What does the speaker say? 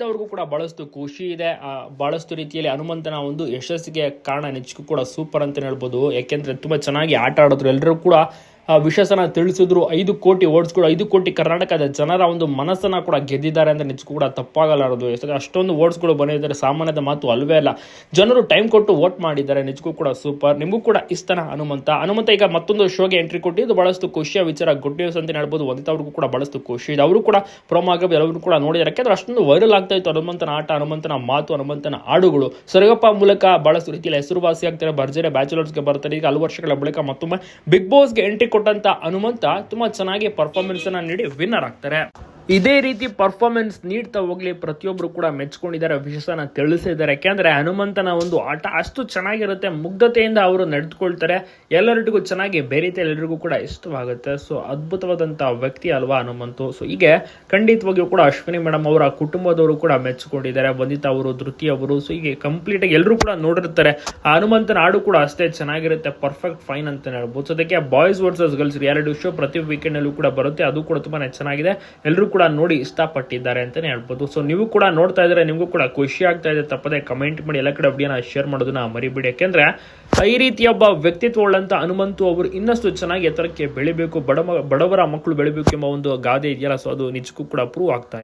ವಂದಿತ ಅವ್ರಿಗೂ ಕೂಡ ಬಹಳಷ್ಟು ಖುಷಿ ಇದೆ. ಬಹಳಷ್ಟು ರೀತಿಯಲ್ಲಿ ಹನುಮಂತನ ಒಂದು ಯಶಸ್ಸಿಗೆ ಕಾರಣ ನಿಜಕ್ಕೂ ಕೂಡ ಸೂಪರ್ ಅಂತ ಹೇಳ್ಬೋದು. ಯಾಕೆಂದ್ರೆ ತುಂಬಾ ಚೆನ್ನಾಗಿ ಆಟ ಆಡಿದ್ರು. ಎಲ್ಲರೂ ಕೂಡ ಆ ವಿಶ್ವಾಸನ ತಿಳಿಸಿದ್ರು. ಐದು ಕೋಟಿ ವೋಟ್ಸ್ಗಳು ಐದು ಕೋಟಿ ಕರ್ನಾಟಕದ ಜನರ ಒಂದು ಮನಸ್ಸನ್ನು ಕೂಡ ಗೆದ್ದಿದ್ದಾರೆ ಅಂತ ನಿಜಕ್ಕೂ ಕೂಡ ತಪ್ಪಾಗಲಾರದು. ಅಷ್ಟೊಂದು ಓಟ್ಸ್ಗಳು ಬಂದಿದ್ದಾರೆ. ಸಾಮಾನ್ಯದ ಮಾತು ಅಲ್ವೇ ಅಲ್ಲ. ಜನರು ಟೈಮ್ ಕೊಟ್ಟು ವೋಟ್ ಮಾಡಿದ್ದಾರೆ. ನಿಜಕ್ಕೂ ಕೂಡ ಸೂಪರ್ ನಿಮಗೂ ಕೂಡ ಇಷ್ಟನ ಹನುಮಂತ. ಹನುಮಂತ ಈಗ ಮತ್ತೊಂದು ಶೋಗೆ ಎಂಟ್ರಿ ಕೊಟ್ಟಿದ್ದು, ಬಹಳಷ್ಟು ಖುಷಿಯ ವಿಚಾರ ಗುಡ್ ನ್ಯೂಸ್ ಅಂತ ಹೇಳ್ಬೋದು. ಒಂದಿತವ್ರಿಗೂ ಕೂಡ ಬಹಳಷ್ಟು ಖುಷಿ. ಇದೆ ಅವರು ಕೂಡ ಪ್ರೊಮೋ ಆಗಿ ಎಲ್ಲರೂ ಕೂಡ ನೋಡಿದ್ದಾರೆ. ಯಾಕಂದ್ರೆ ಅಷ್ಟೊಂದು ವೈರಲ್ ಆಗ್ತಾ ಇತ್ತು ಹನುಮಂತನ ಆಟ, ಹನುಮಂತನ ಮಾತು, ಹನುಮಂತನ ಹಾಡುಗಳು. ಸರಗಪ್ಪ ಮೂಲಕ ಬಹಳಷ್ಟು ರೀತಿಯಲ್ಲಿ ಹೆಸರುವಾಸಿ ಆಗ್ತಾರೆ ಭರ್ಜರಿ ಬ್ಯಾಚುಲರ್ಸ್ಗೆ ಬರ್ತಾರೆ. ಈಗ ಹಲವು ವರ್ಷಗಳ ಬಳಿಕ ಮತ್ತೊಮ್ಮೆ ಬಿಗ್ ಬಾಸ್ಗೆ ಎಂಟ್ರಿ ಕೊಟ್ಟಂತ ಹನುಮಂತ ತುಂಬಾ ಚೆನ್ನಾಗಿ ಪರ್ಫಾರ್ಮೆನ್ಸ್ ಅನ್ನ ನೀಡಿ ವಿನ್ನರ್ ಆಗ್ತಾರೆ. ಇದೇ ರೀತಿ ಪರ್ಫಾರ್ಮೆನ್ಸ್ ನೀಡ್ತಾ ಹೋಗ್ಲಿ ಪ್ರತಿಯೊಬ್ಬರು ಕೂಡ ಮೆಚ್ಕೊಂಡಿದ್ದಾರೆ, ವಿಶೇಷನ ತಿಳಿಸಿದ್ದಾರೆ. ಯಾಕೆಂದ್ರೆ ಹನುಮಂತನ ಒಂದು ಆಟ ಅಷ್ಟು ಚೆನ್ನಾಗಿರುತ್ತೆ, ಮುಗ್ಧತೆಯಿಂದ ಅವರು ನಡೆದುಕೊಳ್ತಾರೆ. ಎಲ್ಲರಿಗೂ ಚೆನ್ನಾಗಿ ಬೆರೀತೆ ಎಲ್ಲರಿಗೂ ಕೂಡ ಇಷ್ಟವಾಗುತ್ತೆ. ಸೊ ಅದ್ಭುತವಾದಂತಹ ವ್ಯಕ್ತಿ ಅಲ್ವಾ ಹನುಮಂತು. ಸೊ ಹೀಗೆ ಖಂಡಿತವಾಗಿಯೂ ಕೂಡ ಅಶ್ವಿನಿ ಮೇಡಮ್ ಅವರ ಕುಟುಂಬದವರು ಕೂಡ ಮೆಚ್ಚಿಕೊಂಡಿದ್ದಾರೆ ವಂದಿತಾ ಅವರು, ಧೃತಿ ಅವರು ಸೊ ಹೀಗೆ ಕಂಪ್ಲೀಟ್ ಆಗಿ ಎಲ್ಲರೂ ಕೂಡ ನೋಡಿರ್ತಾರೆ. ಆ ಹನುಮಂತನ ಹಾಡು ಕೂಡ ಅಷ್ಟೇ ಚೆನ್ನಾಗಿರುತ್ತೆ ಪರ್ಫೆಕ್ಟ್ ಫೈನ್ ಅಂತ ಹೇಳ್ಬೋದು. ಸೊ ಅದಕ್ಕೆ boys versus girls reality show ಪ್ರತಿ ವೀಕೆಂಡ್ ಅಲ್ಲೂ ಕೂಡ ಬರುತ್ತೆ. ಅದು ಕೂಡ ತುಂಬಾನೇ ಚೆನ್ನಾಗಿದೆ. ಎಲ್ಲರೂ ಕೂಡ ನೋಡಿ ಇಷ್ಟಪಟ್ಟಿದ್ದಾರೆ ಅಂತಾನೆ ಹೇಳ್ಬೋದು. ಸೊ ನೀವು ಕೂಡ ನೋಡ್ತಾ ಇದ್ರೆ ನಿಮಗೂ ಕೂಡ ಖುಷಿ ಆಗ್ತಾ ಇದೆ. ತಪ್ಪದೆ ಕಮೆಂಟ್ ಮಾಡಿ ಎಲ್ಲ ಕಡೆ ವಿಡಿಯೋನ ಶೇರ್ ಮಾಡೋದನ್ನ ಮರಿಬೇಡಿ. ಯಾಕೆಂದ್ರೆ ಈ ರೀತಿಯ ಒಬ್ಬ ವ್ಯಕ್ತಿತ್ವ ಉಳ್ಳಂತ ಹನುಮಂತು ಅವರು ಇನ್ನಷ್ಟು ಚೆನ್ನಾಗಿ ಎತ್ತರಕ್ಕೆ ಬೆಳಿಬೇಕು, ಬಡ ಬಡವರ ಮಕ್ಕಳು ಬೆಳಿಬೇಕು ಎಂಬ ಒಂದು ಗಾದೆ ಇದೆಯಲ್ಲ. ಸೊ ಅದು ನಿಜಕ್ಕೂ ಕೂಡ ಪ್ರೂವ್ ಆಗ್ತಾ